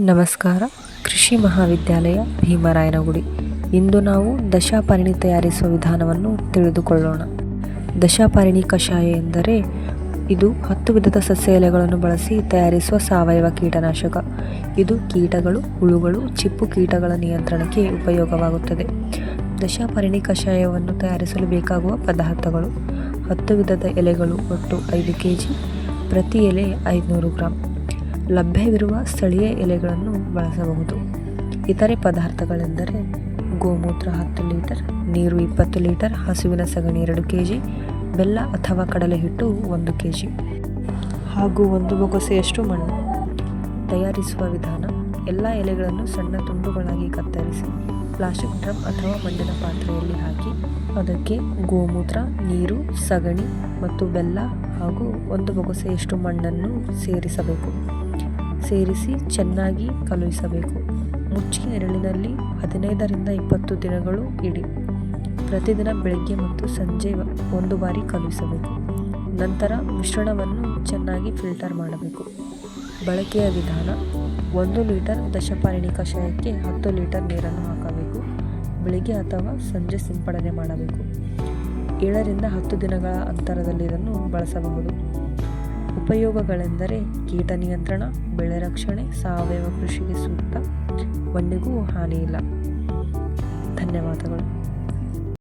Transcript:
ನಮಸ್ಕಾರ. ಕೃಷಿ ಮಹಾವಿದ್ಯಾಲಯ ಭೀಮರಾಯನಗುಡಿ. ಇಂದು ನಾವು ದಶಾಪರಿಣಿ ತಯಾರಿಸುವ ವಿಧಾನವನ್ನು ತಿಳಿದುಕೊಳ್ಳೋಣ. ದಶಾಪರಿಣಿ ಕಷಾಯ ಎಂದರೆ ಇದು ಹತ್ತು ವಿಧದ ಸಸ್ಯ ಎಲೆಗಳನ್ನು ಬಳಸಿ ತಯಾರಿಸುವ ಸಾವಯವ ಕೀಟನಾಶಕ. ಇದು ಕೀಟಗಳು, ಹುಳುಗಳು, ಚಿಪ್ಪು ಕೀಟಗಳ ನಿಯಂತ್ರಣಕ್ಕೆ ಉಪಯೋಗವಾಗುತ್ತದೆ. ದಶಾಪರಿಣಿ ಕಷಾಯವನ್ನು ತಯಾರಿಸಲು ಬೇಕಾಗುವ ಪದಾರ್ಥಗಳು ಹತ್ತು ವಿಧದ ಎಲೆಗಳು ಒಟ್ಟು ಐದು ಕೆ ಜಿ ಪ್ರತಿ ಎಲೆ ಐದುನೂರು ಗ್ರಾಂ. ಲಭ್ಯವಿರುವ ಸ್ಥಳೀಯ ಎಲೆಗಳನ್ನು ಬಳಸಬಹುದು. ಇತರೆ ಪದಾರ್ಥಗಳೆಂದರೆ ಗೋಮೂತ್ರ ಹತ್ತು ಲೀಟರ್, ನೀರು ಇಪ್ಪತ್ತು ಲೀಟರ್, ಹಸುವಿನ ಸಗಣಿ ಎರಡು ಕೆ ಜಿ ಬೆಲ್ಲ ಅಥವಾ ಕಡಲೆ ಹಿಟ್ಟು ಒಂದು ಕೆ ಜಿ ಹಾಗೂ ಒಂದು ಬೊಗಸೆಯಷ್ಟು ಮಣ್ಣು ತಯಾರಿಸುವ ವಿಧಾನ, ಎಲ್ಲ ಎಲೆಗಳನ್ನು ಸಣ್ಣ ತುಂಡುಗಳಾಗಿ ಕತ್ತರಿಸಿ ಪ್ಲಾಸ್ಟಿಕ್ ಡ್ರಮ್ ಅಥವಾ ಮಣ್ಣಿನ ಪಾತ್ರೆಯಲ್ಲಿ ಹಾಕಿ ಅದಕ್ಕೆ ಗೋಮೂತ್ರ, ನೀರು, ಸಗಣಿ ಮತ್ತು ಬೆಲ್ಲ ಹಾಗೂ ಒಂದು ಬೊಗಸೆಯಷ್ಟು ಮಣ್ಣನ್ನು ಸೇರಿಸಬೇಕು. ಸೇರಿಸಿ ಚೆನ್ನಾಗಿ ಕಲುಹಿಸಬೇಕು ಮುಚ್ಚಿ ನೆರಳಿನಲ್ಲಿ ಹದಿನೈದರಿಂದ ಇಪ್ಪತ್ತು ದಿನಗಳು ಇಡಿ. ಪ್ರತಿದಿನ ಬೆಳಗ್ಗೆ ಮತ್ತು ಸಂಜೆ ಒಂದು ಬಾರಿ ಕಲುಹಿಸಬೇಕು ನಂತರ ಮಿಶ್ರಣವನ್ನು ಚೆನ್ನಾಗಿ ಫಿಲ್ಟರ್ ಮಾಡಬೇಕು. ಬಳಕೆಯ ವಿಧಾನ, ಒಂದು ಲೀಟರ್ ದಶಪಾರಿಣಿ ಕಷಾಯಕ್ಕೆ ಹತ್ತು ಲೀಟರ್ ನೀರನ್ನು ಹಾಕಬೇಕು. ಬೆಳಿಗ್ಗೆ ಅಥವಾ ಸಂಜೆ ಸಿಂಪಡಣೆ ಮಾಡಬೇಕು. ಏಳರಿಂದ ಹತ್ತು ದಿನಗಳ ಅಂತರದಲ್ಲಿ ಇದನ್ನು ಬಳಸಬಹುದು. ಉಪಯೋಗಗಳೆಂದರೆ ಕೀಟ ನಿಯಂತ್ರಣ ಬೆಳೆ ರಕ್ಷಣೆ ಸಾವಯವ ಕೃಷಿಗೆ ಸೂಕ್ತ ಮಣ್ಣಿಗೂ ಹಾನಿಯಿಲ್ಲ. ಧನ್ಯವಾದಗಳು.